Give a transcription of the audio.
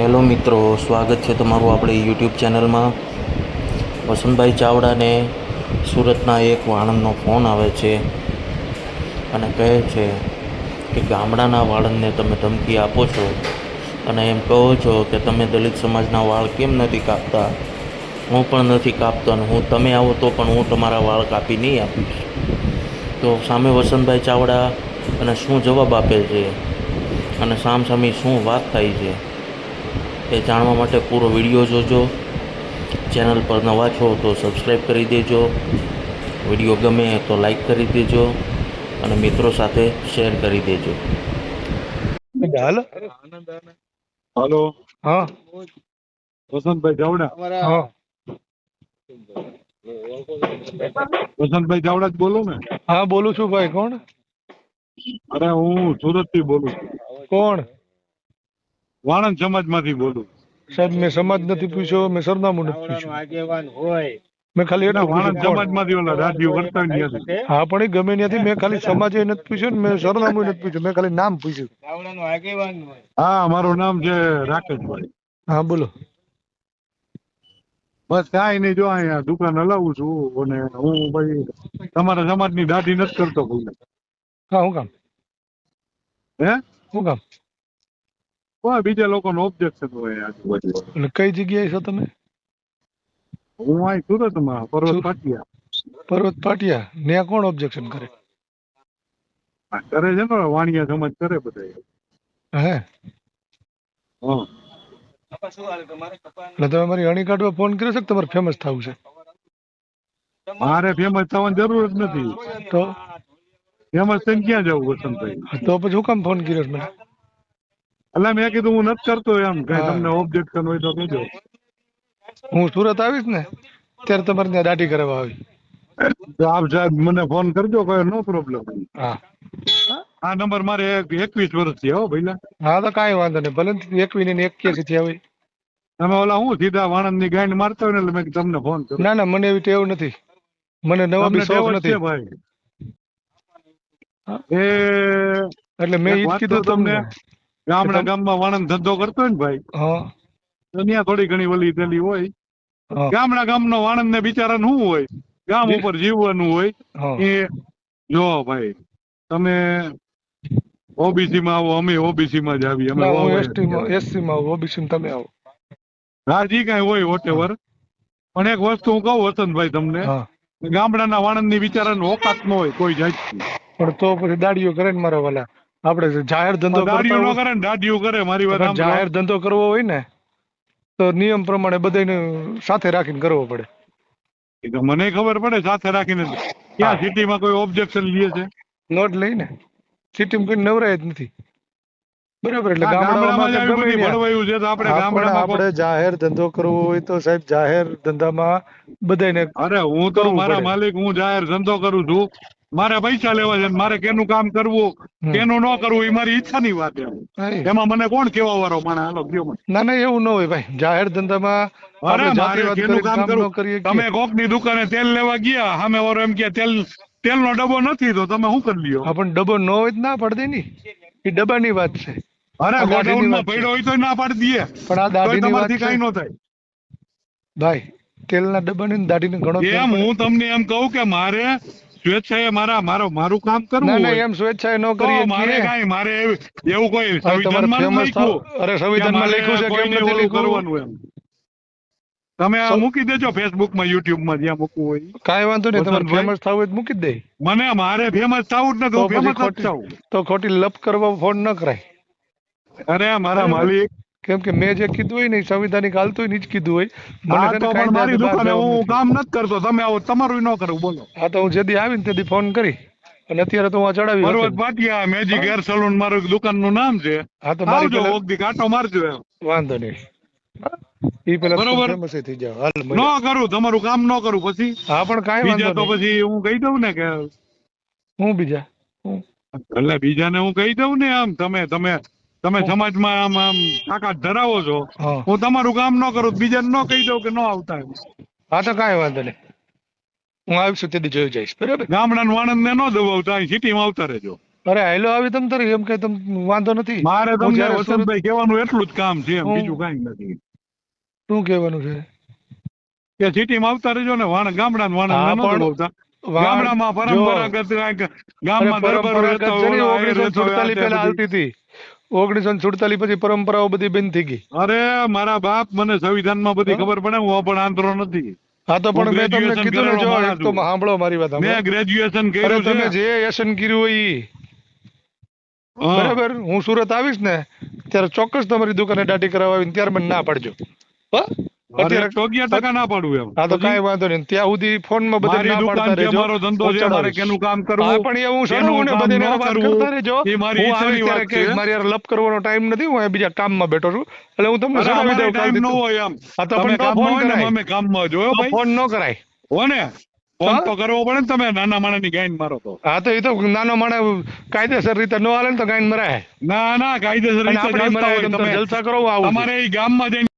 Hello મિત્રો, સ્વાગત છે તમારું આપણે યુટ્યુબ ચેનલમાં. વસંતભાઈ ચાવડાને સુરતના એક વાળંદનો ફોન આવે છે અને કહે છે કે ગામડાના વાળંદને તમે ધમકી આપો છો અને એમ કહો છો કે તમે દલિત સમાજના વાળ કેમ નથી કાપતા? હું પણ નથી કાપતો અને હું તમે આવો તો પણ હું તમારા વાળ કાપી નહીં આપીશ. તો સામે વસંતભાઈ ચાવડા અને શું જવાબ આપે છે? અને સામસામી શું વાત થાય છે? એ જાણવા માટે પૂરો વીડિયો જોજો. ચેનલ પર નવા છો તો સબસ્ક્રાઈબ કરી દેજો. વીડિયો ગમે તો લાઈક કરી દેજો અને મિત્રો સાથે શેર કરી દેજો. હાલો. હાલો. હા. વસંતભાઈ જાવડા. હા. વસંતભાઈ જાવડા જ બોલો ને. હા બોલું છું ભાઈ. કોણ? અરે હું સુરતથી બોલું છું. કોણ? વાણંદ સમાજમાંથી બોલું. સાહેબ મેં સમાજ નથી પૂછ્યો મેં સરનામું નથી પૂછ્યું. મેં ખાલી એટલે વાણંદ પૂછ્યું. સમાજમાંથી ઓલા રાજીવ કરતા હતી હા પણ એ ગમે ત્યાંથી મેં ખાલી સમાજે નથી પૂછ્યું ને મેં સરનામું નથી પૂછ્યું મેં ખાલી નામ પૂછ્યું. હા મારું નામ છે રાકેશભાઈ. હા બોલો. બસ કાંઈ નહીં જો અહીંયા દુકાન હલાવું છું અને હું ભાઈ તમારા સમાજની દાઢી નથી કરતો કોઈ હા હું કામ? હે? હું કામ? કોઈ બીજા લોકોનો ઓબ્જેક્શન હોય આજુબાજુ કઈ જગ્યાએ છો તમે? હું અહીં સુરતમાં પર્વત. પાટિયા. પર્વત પાટિયા. ત્યાં કોણ ઓબ્જેક્શન કરે? કરે છે ને વાણિયા સમાજ કરે બધા હે? હા. એટલે તમે મારી અણી કાઢવા ફોન કર્યો છે કે તમારે ફેમસ થવું છે? મારે ફેમસ થવાની જરૂર જ નથી. તો? ફેમસ થઈને ક્યાં જવું વસંતભાઈ? તો પછી હું કામ ફોન કર્યો મને? એટલે મેં કીધું હું નથી કરતો એમ. કઈ તમને ઓબ્જેક્શન હોય તો કહેજો. હું સુરત આવીશ ને ત્યારે તમારે ત્યાં દાઢી કરાવવા આવી. આપ સાહેબ મને ફોન કરજો કોઈ નો પ્રોબ્લેમ હા. આ નંબર મારે એકવીસ વર્ષ છે હો ભઈલા. હા તો કાંઈ વાંધો નહીં. ભલે એકવીસ ને એક્યાસી થયા હોય તમે ઓલા હું સીધા વાણંદની ગાંડ મારતા હોય ને એટલે મેં તમને ફોન કર્યો ના ના મને એવી ટેવ નથી. મને નવા બી શોખ નથી. ભાઈ. એ એટલે મેં ઈ કીધું તમને. ગામડા ગામમાં વાણંદ ધંધો કરતો હોય ને ભાઈ ત્યાં થોડી ઘણી વલી તેલી હોય. ગામડા ગામનો વાણંદ ને બિચારા શું હોય? ગામ ઉપર જીવવાનું હોય. એ જો ભાઈ તમે ઓબીસી માં આવો અમે ઓબીસી માં જ આવીએ. અમે એસટી માં એસસી માં આવો ઓબીસી માં તમે આવો. હા જી કઈ હોય વોટેવર પણ એક વસ્તુ હું કહું વસંતભાઈ તમને. ગામડાના વાણંદની બિચારાને ઓકાત ન હોય કોઈ જાતની. પણ તો પછી દાડીઓ કરે ને મારા વાલા. આપણે જાહેર ધંધો ન કરે ને કરે મારી વાત જાહેર ધંધો કરવો હોય ને તો નિયમ પ્રમાણે બધાને સાથે રાખીને કરવો પડે. મને ખબર પડે સાથે રાખીને ક્યાં સિટીમાં કોઈ ઓબ્જેક્શન લે છે? નોટ લઈને. સિટીમાં કોઈ નવરાય જ નથી. બરાબર એટલે ગામડામાં આપણે આપણે ગામડામાં આપણે જાહેર ધંધો કરવો હોય તો સાહેબ જાહેર ધંધામાં બધાને અરે હું તો મારા માલિક હું જાહેર ધંધો કરું છું. મારે પૈસા લેવા છે મારે કેનું કામ કરવું. કેનું ન કરવું એ મારી ઈચ્છાની વાત એમ મને કોણ કેવા વાળો માણે હાલો ગયો મને ના ના એવું ન હોય ભાઈ. જાહેર ધંધામાં અરે મારે કેનું કામ કરવું? તમે કોકની દુકાને તેલ લેવા ગયા સામે વાળો એમ કે તેલ તેલનો ડબ્બો નથી તો તમે શું કરી લ્યો? પણ ડબ્બો ન હોય તો ના પાડી ની. એ ડબ્બાની વાત છે. અરે ગોડાઉનમાં પડ્યો હોય તો ના પાડી દઈએ પણ આ દાઢીની વાત કઈ ન થાય. ભાઈ તેલના ડબ્બાની ને દાઢીની ઘણો એમ હું તમને એમ કહું કે મારે સ્વેચ્છાએ મારા મારો મારું કામ કરવું ના ના એમ સ્વેચ્છાએ ન કરીએ મારે કાઈ મારે એવું કોઈ સંવિધાનમાં લખ્યું? અરે સંવિધાનમાં લખ્યું છે કેમ નથી લખ્યું? કરવાનું એમ. તમે આ મૂકી દેજો ફેસબુકમાં યુટ્યુબમાં જ્યાં મૂકવું હોય. કાંઈ વાંધો નહીં તમારે? ફેમસ થવું હોય મૂકી દે. મને મારે ફેમસ થવું જ નથી તો ફેમસ જ ખોટી તો ખોટી લપ કરવા ફોન ન કરાય. અરે મારા. માલિક કેમ કે મેં જે કીધું હોય ને સંવિધાનિક હાલતું હોય ને જ કીધું હોય. મને હા છે ને તો પણ મારી દુકાને હું કામ નથી કરતો. તમે આવો તમારું ન કરું બોલો. હા તો હું જેદી આવીને તેથી ફોન કરી. અને અત્યારે તો હું ચડાવી પર્વત. ભાટિયા મેજિક હેર સલૂન મારું દુકાનનું નામ છે. હા તો મારી આવજો ઓગદી કાંટો મારજો એમ. વાંધો નહીં. ઈ પેલા બરોબર. થઈ જાવ હાલ ન કરું તમારું કામ ન કરું પછી. હા પણ કાંઈ બીજા તો પછી હું કહી દઉં ને કે હું બીજા? હું એટલે બીજાને હું કહી દઉં ને આમ તમે તમે તમે સમાજમાં આમ આમ તાકાત ધરાવો છો હું. તમારું કામ ન કરું બીજાને ન કહી દઉં કે ન આવતા. હા તો કાંઈ વાંધો નહીં. હું આવીશ તેથી જોઈ જઈશ બરાબર? ગામડાનું વાણંદ ને ન દબાવતા અહીં સિટીમાં આવતા રહેજો. અરે હેલો આવી તમ તારે એમ કઈ તમ વાંધો નથી. મારે તમને વસંતભાઈ કહેવાનું એટલું જ કામ છે એમ બીજું કાંઈ નથી. શું કહેવાનું છે? કે સિટીમાં આવતા રહેજો ને વાણ ગામડા વાણ ન આવતા વાણ- ગામડામાં પરંપરાગત ગામમાં દરબાર રહેતો સુડતાલીસ પહેલા. હાલતી હતી. ઓગણીસો સુડતાલીસ પછી પરંપરાઓ બધી બંધ થઈ ગઈ. અરે મારા બાપ મને સંવિધાનમાં બધી ખબર પડે હું પણ આંતરો નથી. હા તો પણ મેં તમને કીધું ને જો એક તો સાંભળો મારી વાત મેં ગ્રેજ્યુએશન કર્યું તમે જે વ્યસન કર્યું હોય ઈ. બરાબર? હું સુરત આવીશ ને ત્યારે ચોક્કસ તમારી દુકાને દાઢી કરાવવા આવીને ત્યારે મને ના પાડજો. હો? અત્યારે ચોગ્યા ટકા ના પાડું એમ. હા તો કાંઈ વાંધો નહીં. ત્યાં સુધી ફોનમાં બધે મારી ના પાડતા રહેજો. મારો ધંધો છે મારે કેનું કામ કરવું? પણ એ હું ને કામ બધીને ન વાત કરવું, કરતા રહેજો. એ મારી ઈચ્છાની વાત છે. મારી યાર લપ કરવાનો ટાઈમ નથી હું બીજા કામમાં બેઠો છું. એટલે હું તમને દઉં ટાઈમ ન હોય એમ. હા તો પણ ફોન કરાય. અમે કામમાં જોયો ભાઈ. ફોન ન કરાય. હો ને? ફોન તો કરવો પડે ને તમે નાના માણસની ગાઈન મારો તો. હા તો એ તો નાનો માણસ કાયદેસર રીતે ન હાલે ને તો ગાયન મરાય. ના ના કાયદેસર રીતે તમે જલસા કરો આવું તમારે એ ગામમાં જઈને